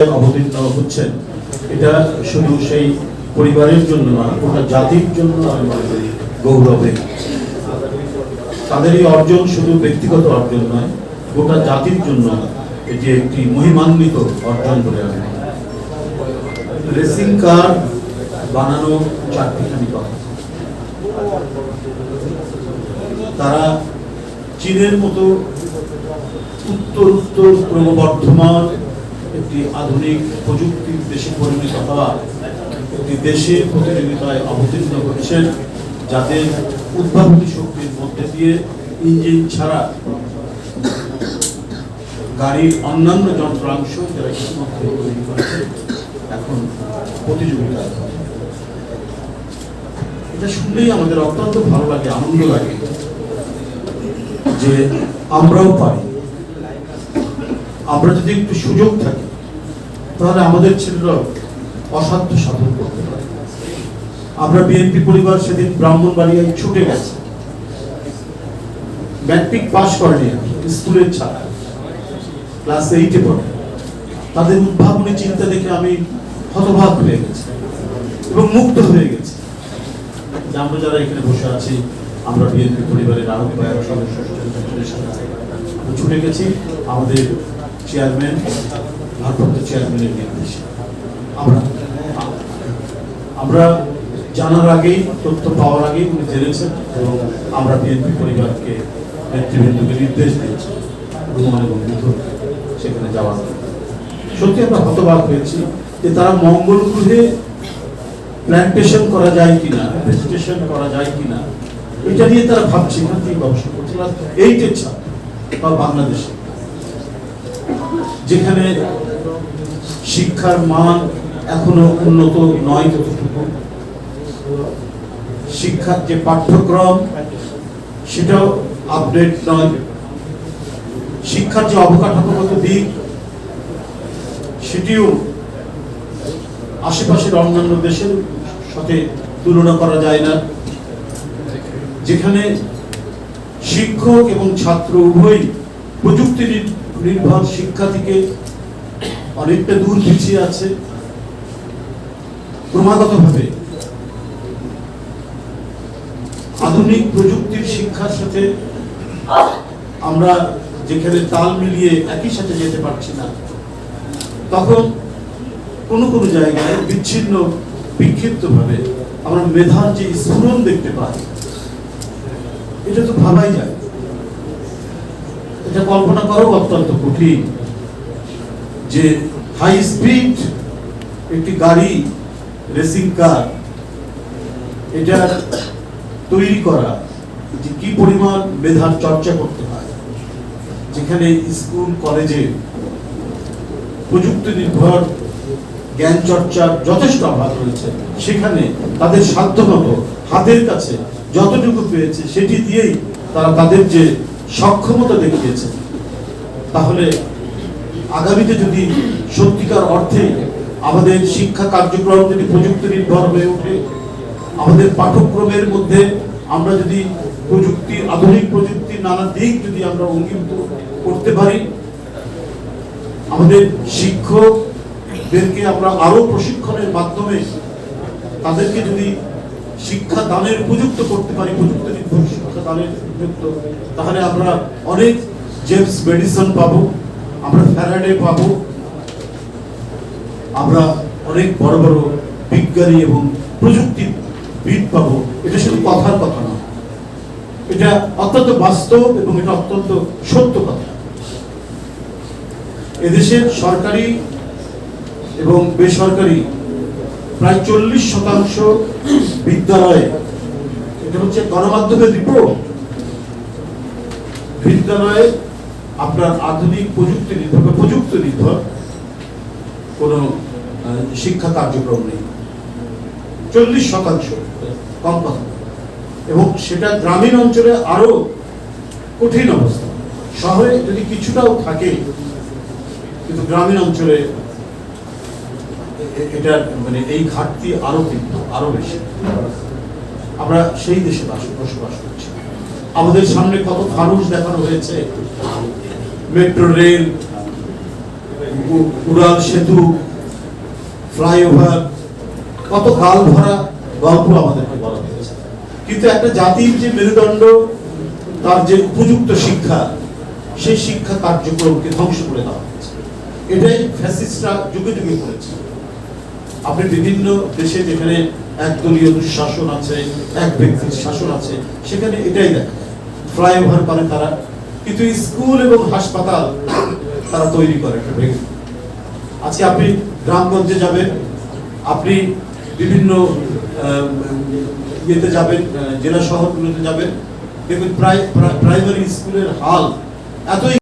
অবতীর্ণ হচ্ছেন। এটা শুধু সেই পরিবারের জন্য নয় গোটা জাতির জন্য আমি মনে করি তাদের এই অর্জন শুধু ব্যক্তিগত অর্জন নয়, গোটা জাতির জন্য এটি একটি মহিমান্বিত অর্জন বলে আমি রেসিং কার বানানো চারটিখানি কথা তারা চীনের মতো উত্তর উত্তর ক্রমবর্ধমান একটি আধুনিক প্রযুক্তির দেশে পরিণত হওয়া একটি দেশে প্রতিযোগিতায় অবতীর্ণ হচ্ছেন যাদের উদ্ভাবনী শক্তির মধ্যে দিয়ে ইঞ্জিন ছাড়া গাড়ির অন্যান্য যন্ত্রাংশ যারা ইতিমধ্যে তৈরি করেছে, এখন প্রতিযোগিতা। এটা শুনলেই আমাদের অত্যন্ত ভালো লাগে, আনন্দ লাগে যে আমরাও পারি। আমরা যদি একটু সুযোগ থাকে তাহলে আমাদের ছেলেরা অসাধ্য সাধন করতে পারে। আমরা বিএনপি পরিবার সেদিন ব্রাহ্মণবাড়িয়ায় ছুটে গেছে। ম্যাট্রিক পাশ করেনি স্কুলের ছাত্র। ক্লাস এইটে পড়ে। তাদের উদ্ভাবনী চিন্তা দেখে আমি হতভাগ হয়ে গেছি এবং মুক্ত হয়ে গেছি। আমরা যারা এখানে বসে আছি, আমরা বিএনপি পরিবারের আরও কয়েক সদস্য ছুটে গেছি। আমাদের চেয়ারম্যান ভারপ্রাপ্ত চেয়ারম্যানের নির্দেশে। আমরা আমরা জানার আগেই, তথ্য পাওয়ার আগেই উনি জেনেছেন এবং আমরা বিএনপি পরিবারকে নেতৃবৃন্দকে নির্দেশ দিয়েছি, রুমান এবং সেখানে যাওয়ার সত্যি আমরা হতবাক হয়েছি যে তারা মঙ্গল গ্রহে প্ল্যান্টেশন করা যায় কিনা ভেজিটেশন করা যায় কিনা, এটা নিয়ে তারা ভাবছে এখান থেকে গবেষণা করছে। এইটের ছাত্র বা বাংলাদেশে যেখানে শিক্ষার মান এখনও উন্নত নয় শিক্ষার যে পাঠ্যক্রম, সেটাও আপডেট নয়। শিক্ষার যে অবকাঠামোগত দিক, সেটিও আশেপাশের অন্যান্য দেশের সাথে তুলনা করা যায় না। যেখানে শিক্ষক এবং ছাত্র উভয়ই প্রযুক্তি নির- নির্ভর শিক্ষা থেকে অনেকটা দূর পিছিয়ে আছে। ক্রমাগতভাবে আধুনিক প্রযুক্তির শিক্ষার সাথে আমরা যেখানে তাল মিলিয়ে একই সাথে যেতে পারছি না, তখন কোনো কোনো জায়গায় বিচ্ছিন্ন বিক্ষিপ্ত ভাবে আমরা মেধার যে স্ফুরণ দেখতে পাই, এটা তো ভাবাই যায় এটা কল্পনা করাও অত্যন্ত কঠিন যে হাই স্পিড একটি গাড়ি রেসিং কার এটা তৈরি করা, যে কি পরিমাণ মেধার চর্চা করতে হয়, যেখানে স্কুল কলেজে প্রযুক্তি নির্ভর জ্ঞান চর্চার যথেষ্ট অভাব রয়েছে। সেখানে তাদের সাধ্যমতো হাতের কাছে যতটুকু পেয়েছে, সেটি দিয়েই তারা তাদের যে সক্ষমতা দেখিয়েছে। তাহলে আগামীতে যদি সত্যিকার অর্থে আমাদের শিক্ষা কার্যক্রম যদি প্রযুক্তি নির্ভর হয়ে ওঠে, আমাদের পাঠ্যক্রমের মধ্যে আমরা যদি প্রযুক্তি, আধুনিক প্রযুক্তির নানা দিক যদি আমরা অঙ্গীভূত করতে পারি, আমাদের শিক্ষকদেরকে আমরা আরও প্রশিক্ষণের মাধ্যমে তাদেরকে যদি শিক্ষা দানের উপযুক্ত করতে পারি প্রযুক্তি নির্ভর তাহলে আমরা অনেক জেমস মেডিসন পাবো, আমরা ফ্যারাডে পাবো। আমরা অনেক বড় বড় বিজ্ঞানী এবং প্রযুক্তিবিদ পাবো। এটা শুধু কথার কথা নয় এটা অত্যন্ত বাস্তব এবং এটা অত্যন্ত সত্য কথা। এদেশের সরকারি এবং বেসরকারি প্রায় চল্লিশ শতাংশ বিদ্যালয়ে এটা হচ্ছে গণমাধ্যমের রিপোর্ট বিদ্যালয়ে আপনার আধুনিক প্রযুক্তি নির্ভর বা প্রযুক্তি নির্ভর কোনো শিক্ষা কার্যক্রম নেই। চল্লিশ শতাংশ কম কথা। এবং সেটা গ্রামীণ অঞ্চলে আরও কঠিন অবস্থা। শহরে যদি কিছুটাও থাকে, কিন্তু গ্রামীণ অঞ্চলে এটা মানে এই ঘাটতি আরও তীব্র, আরও বেশি। আমরা সেই দেশে বাস বসবাস করছি। আমাদের সামনে কত ফানুস দেখানো হয়েছে? মেট্রো, রেল উড়াল, সেতু, ফ্লাইওভার, কত কাল ভরা গল্প আমাদেরকে বলা হয়েছে। কিন্তু একটা জাতির যে মেরুদণ্ড, তার যে উপযুক্ত শিক্ষা, সেই শিক্ষা কার্যক্রমকে ধ্বংস করে দেওয়া হয়েছে। এটাই ফ্যাসিস্টরা যুগে যুগে করেছে। আপনি বিভিন্ন দেশে যেখানে একদলীয় দুঃশাসন আছে, এক ব্যক্তির শাসন আছে, সেখানে এটাই দেখা, ফ্লাইওভার করে তারা, কিন্তু স্কুল এবং হাসপাতাল তারা তৈরি করে একটা ভেঙে। আজকে আপনি গ্রামগঞ্জে যাবেন, আপনি বিভিন্ন ইয়েতে যাবেন জেলা শহরগুলোতে যাবেন দেখবেন প্রায়, প্রাইমারি স্কুলের হাল এতই